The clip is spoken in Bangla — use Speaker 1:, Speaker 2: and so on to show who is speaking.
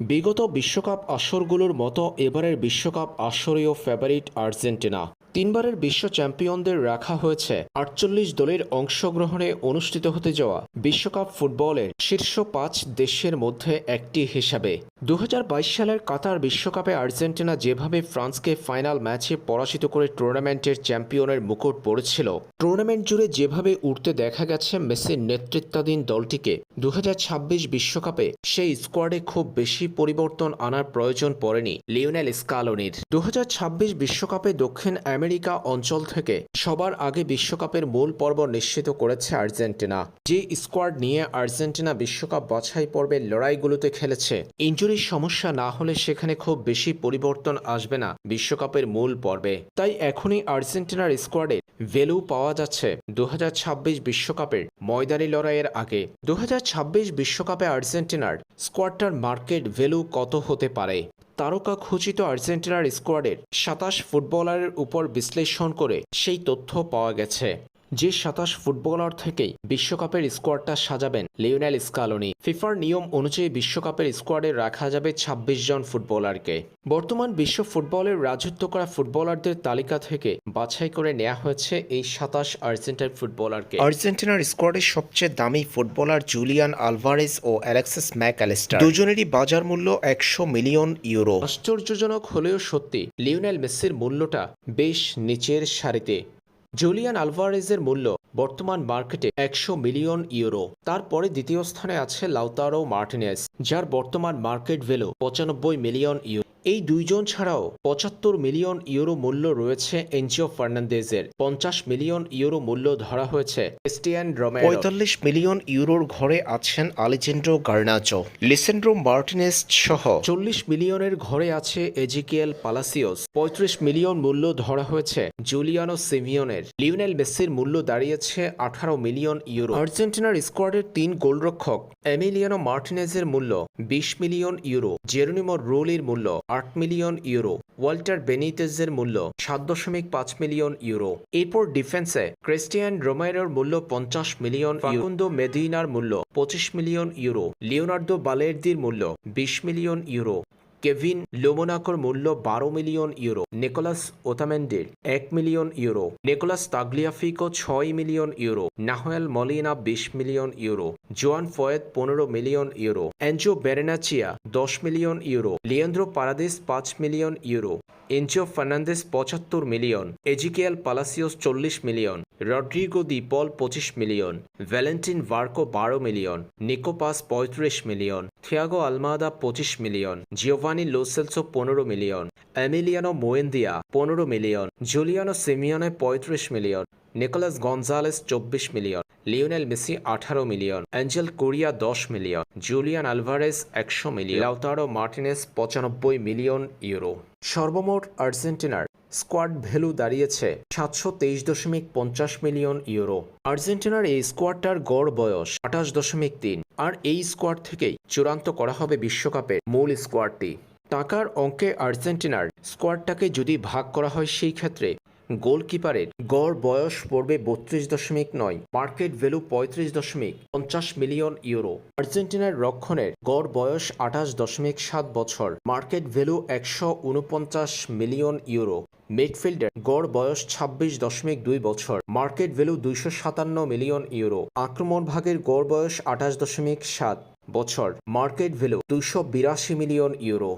Speaker 1: বিগত বিশ্বকাপ আসরগুলোর মতো এবারের বিশ্বকাপ আসরেও ফেভারিট আর্জেন্টিনা। তিনবারের বিশ্ব চ্যাম্পিয়নদের রাখা হয়েছে আটচল্লিশ দলের অংশগ্রহণে অনুষ্ঠিত হতে যাওয়া বিশ্বকাপ ফুটবলের শীর্ষ পাঁচ দেশের মধ্যে একটি হিসাবে। দু হাজার বাইশ সালের কাতার বিশ্বকাপে আর্জেন্টিনা যেভাবে ফ্রান্সকে ফাইনাল ম্যাচে পরাজিত করে টুর্নামেন্টের চ্যাম্পিয়নের মুকুট পড়েছিল টুর্নামেন্ট জুড়ে যেভাবে উঠতে দেখা গেছে মেসির নেতৃত্বাধীন দলটিকে দু বিশ্বকাপে সেই স্কোয়াডে খুব বেশি পরিবর্তন আনার প্রয়োজন পড়েনি লিওনেল স্কালোনির। দু বিশ্বকাপে দক্ষিণ আমেরিকা অঞ্চল থেকে সবার আগে বিশ্বকাপের মূল পর্ব নিশ্চিত করেছে আর্জেন্টিনা। যে স্কোয়াড নিয়ে আর্জেন্টিনা বিশ্বকাপ বাছাই পর্বের লড়াইগুলোতে খেলেছে ইঞ্জুরির সমস্যা না হলে সেখানে খুব বেশি পরিবর্তন আসবে না বিশ্বকাপের মূল পর্বে। তাই এখনই আর্জেন্টিনার স্কোয়াডে ভ্যালু পাওয়া যাচ্ছে দু বিশ্বকাপের ময়দানি লড়াইয়ের আগে। দু বিশ্বকাপে আর্জেন্টিনার স্কোয়াডটার মার্কেট ভ্যালু কত হতে পারে? তারকা খচিত আর্জেন্টিনার স্কোয়াডের সাতাশ ফুটবলারের উপর বিশ্লেষণ করে সেই তথ্য পাওয়া গেছে। যে সাতাশ ফুটবলার থেকেই বিশ্বকাপের স্কোয়াডটা সাজাবেন লিওনেল স্কালোনি। ফিফার নিয়ম অনুযায়ী বিশ্বকাপের স্কোয়াডে রাখা যাবে ২৬ জন ফুটবলারকে। বর্তমান বিশ্ব ফুটবলের রাজত্ব করা ফুটবলারদের তালিকা থেকে বাছাই করে নেওয়া হয়েছে এই সাতাশ আর্জেন্টাইন ফুটবলারকে। আর্জেন্টিনার স্কোয়াডের সবচেয়ে দামি ফুটবলার জুলিয়ান আলভারেজ ও অ্যালেক্সিস ম্যাকঅ্যালিস্টার দুজনেরই বাজার মূল্য একশো মিলিয়ন ইউরো। আশ্চর্যজনক হলেও সত্যি লিওনেল মেসির মূল্যটা বেশ নিচের সারিতে। জুলিয়ান আলভারেজের মূল্য বর্তমান মার্কেটে একশো মিলিয়ন ইউরো। তারপরে দ্বিতীয় স্থানে আছে লাউতারো মার্টিনেস, যার বর্তমান মার্কেট ভ্যালু পঁচানব্বই মিলিয়ন ইউরো এই দুইজন ছাড়াও পঁচাত্তর মিলিয়ন ইউরো মূল্য রয়েছে এনজিও ফার্নান্দেজের। পঞ্চাশ মিলিয়ন ইউরো মূল্য ধরা হয়েছে ক্রিস্টিয়ান রোমেরো। পঁয়তাল্লিশ মিলিয়ন ইউরোর ঘরে আছেন আলেজেন্ড্রো গার্নাচো লিসেন্ড্রো মার্টিনেস সহ। চল্লিশ মিলিয়নের ঘরে আছে এজিকিয়েল পালাসিওস। পঁয়ত্রিশ মিলিয়ন মূল্য ধরা হয়েছে জুলিয়ানো সিমিয়নের লিওনেল মেসির মূল্য দাঁড়িয়েছে আঠারো মিলিয়ন ইউরো। আর্জেন্টিনার স্কোয়াডের তিন গোলরক্ষক এমিলিয়ানো মার্টিনেজের মূল্য বিশ মিলিয়ন ইউরো। জেরোনিমো রোলির মূল্য আট মিলিয়ন ইউরো, ওয়াল্টার বেনিতেজের মূল্য সাত দশমিক পাঁচ মিলিয়ন ইউরো। এরপর ডিফেন্সে ক্রিস্টিয়ান রোমাইরোর মূল্য পঞ্চাশ মিলিয়ন ফাকুন্দো মেদিনার মূল্য পঁচিশ মিলিয়ন ইউরো। লিওনার্দো বালেরদির মূল্য বিশ মিলিয়ন ইউরো। কেভিন লোমোনাকোর মূল্য বারো মিলিয়ন ইউরো, নেকোলাস ওতামেন্ডের এক মিলিয়ন ইউরো, নেকোলাস তাগলিয়াফিকো ছয় মিলিয়ন ইউরো, নাহয়াল মলিনা বিশ মিলিয়ন ইউরো, জোয়ান ফয়েদ পনেরো মিলিয়ন ইউরো, অ্যাঞ্জো বেরেনাচিয়া দশ মিলিয়ন ইউরো, লিয়েন্দ্রো পারাদিস পাঁচ মিলিয়ন ইউরো এনজো ফার্নান্দেস পঁচাত্তর মিলিয়ন এজিকেয়াল পালাসিওস চল্লিশ মিলিয়ন, রড্রিগো দি পল পঁচিশ মিলিয়ন, ভ্যালেন্টিন ভার্কো বারো মিলিয়ন নিকোপাস পঁয়ত্রিশ মিলিয়ন, থিয়াগো আলমাদা পঁচিশ মিলিয়ন, জিওভানি লোসেলসো পনেরো মিলিয়ন এমিলিয়ানো মোয়েন্দিয়া পনেরো মিলিয়ন, জুলিয়ানো সিমিয়নে পঁয়ত্রিশ মিলিয়ন, নিকোলাস গঞ্জালেস চব্বিশ মিলিয়ন। লিওনেল মেসি আঠারো মিলিয়ন, অ্যাঞ্জেল কোরিয়া দশ মিলিয়ন, জুলিয়ান আলভারেস একশো মিলিয়ন, লাউতারো মার্টিনেস পঁচানব্বই মিলিয়ন ইউরো। সর্বমোট আর্জেন্টিনার স্কোয়াড ভ্যালু দাঁড়িয়েছে সাতশো তেইশ দশমিক পঞ্চাশ মিলিয়ন ইউরো। আর্জেন্টিনার এই স্কোয়াডটার গড় বয়স আঠাশ দশমিক তিন, আর এই স্কোয়াড থেকেই চূড়ান্ত করা হবে বিশ্বকাপের মূল স্কোয়াডটি। টাকার অঙ্কে আর্জেন্টিনার স্কোয়াডটাকে যদি ভাগ করা হয় সেই ক্ষেত্রে গোলকিপারের গড় বয়স পড়বে বত্রিশ দশমিক নয়, মার্কেট ভ্যালু পঁয়ত্রিশ দশমিক পঞ্চাশ মিলিয়ন ইউরো। আর্জেন্টিনার রক্ষণের গড় বয়স আঠাশ দশমিক সাত বছর, মার্কেট ভ্যালু একশো উনপঞ্চাশ মিলিয়ন ইউরো। মিডফিল্ডের গড় বয়স ছাব্বিশ দশমিক দুই বছর, মার্কেট ভ্যালু দুইশো সাতান্ন মিলিয়ন ইউরো। আক্রমণ ভাগের গড় বয়স আঠাশ দশমিক সাত বছর, মার্কেট ভ্যালু দুইশো বিরাশি মিলিয়ন ইউরো।